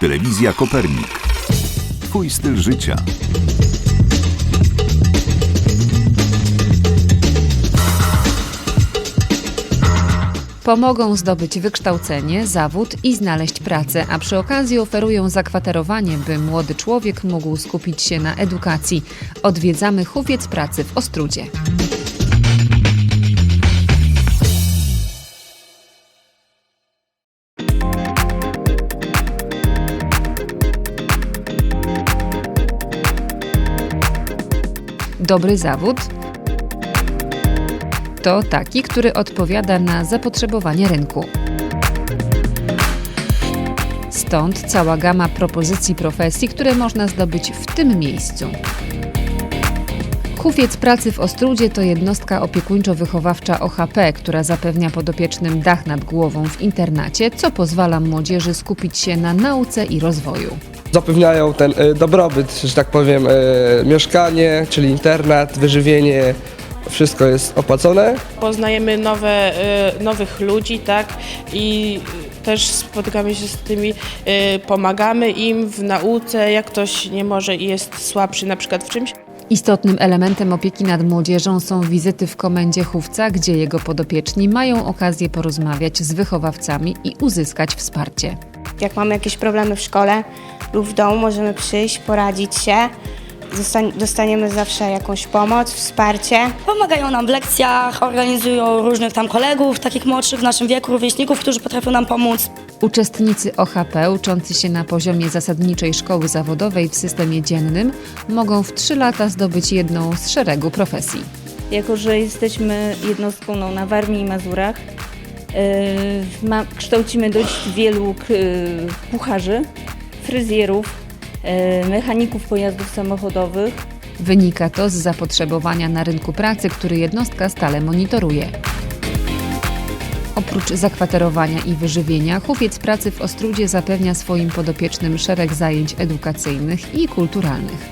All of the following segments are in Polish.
Telewizja Kopernik. Twój styl życia. Pomogą zdobyć wykształcenie, zawód i znaleźć pracę, a przy okazji oferują zakwaterowanie, by młody człowiek mógł skupić się na edukacji. Odwiedzamy Huwiec Pracy w Ostrudzie. Dobry zawód to taki, który odpowiada na zapotrzebowanie rynku. Stąd cała gama propozycji profesji, które można zdobyć w tym miejscu. Hufiec Pracy w Ostrudzie to jednostka opiekuńczo-wychowawcza OHP, która zapewnia podopiecznym dach nad głową w internacie, co pozwala młodzieży skupić się na nauce i rozwoju. Zapewniają ten e, dobrobyt, że tak powiem, e, mieszkanie, czyli internat, wyżywienie, wszystko jest opłacone. poznajemy nowe, y, nowych ludzi, tak? I też spotykamy się z tymi, y, pomagamy im w nauce, jak ktoś nie może i jest słabszy na przykład w czymś. Istotnym elementem opieki nad młodzieżą są wizyty w komendzie chówca, gdzie jego podopieczni mają okazję porozmawiać z wychowawcami i uzyskać wsparcie. Jak mamy jakieś problemy w szkole lub w domu, możemy przyjść, poradzić się. Dostaniemy zawsze jakąś pomoc, wsparcie. Pomagają nam w lekcjach, organizują różnych tam kolegów, takich młodszych w naszym wieku, rówieśników, którzy potrafią nam pomóc. Uczestnicy OHP uczący się na poziomie zasadniczej szkoły zawodowej w systemie dziennym mogą w 3 lata zdobyć jedną z szeregu profesji. Jako, że jesteśmy jednostką no, na Warmii i Mazurach, ma, kształcimy dość wielu k- kucharzy, fryzjerów, yy, mechaników pojazdów samochodowych. Wynika to z zapotrzebowania na rynku pracy, który jednostka stale monitoruje. Oprócz zakwaterowania i wyżywienia, Hufiec Pracy w Ostrudzie zapewnia swoim podopiecznym szereg zajęć edukacyjnych i kulturalnych.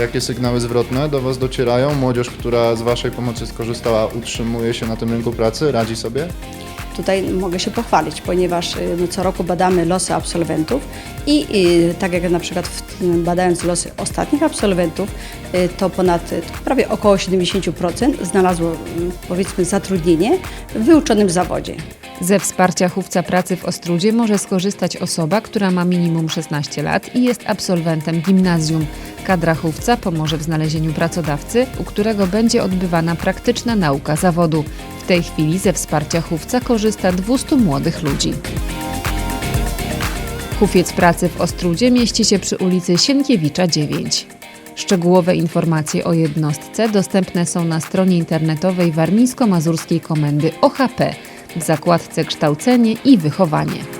Jakie sygnały zwrotne do Was docierają? Młodzież, która z Waszej pomocy skorzystała, utrzymuje się na tym rynku pracy, radzi sobie? Tutaj mogę się pochwalić, ponieważ y, my co roku badamy losy absolwentów i, y, tak jak na przykład tym badając losy ostatnich absolwentów, y, to ponad y, prawie około 70% znalazło y, powiedzmy zatrudnienie w wyuczonym zawodzie. Ze wsparcia chówca pracy w Ostrudzie może skorzystać osoba, która ma minimum 16 lat i jest absolwentem gimnazjum. Kadra chówca pomoże w znalezieniu pracodawcy, u którego będzie odbywana praktyczna nauka zawodu. Tej chwili ze wsparcia chówca korzysta 200 młodych ludzi. Hufiec pracy w Ostrudzie mieści się przy ulicy Sienkiewicza 9. Szczegółowe informacje o jednostce dostępne są na stronie internetowej Warmińsko-Mazurskiej Komendy OHP w zakładce Kształcenie i Wychowanie.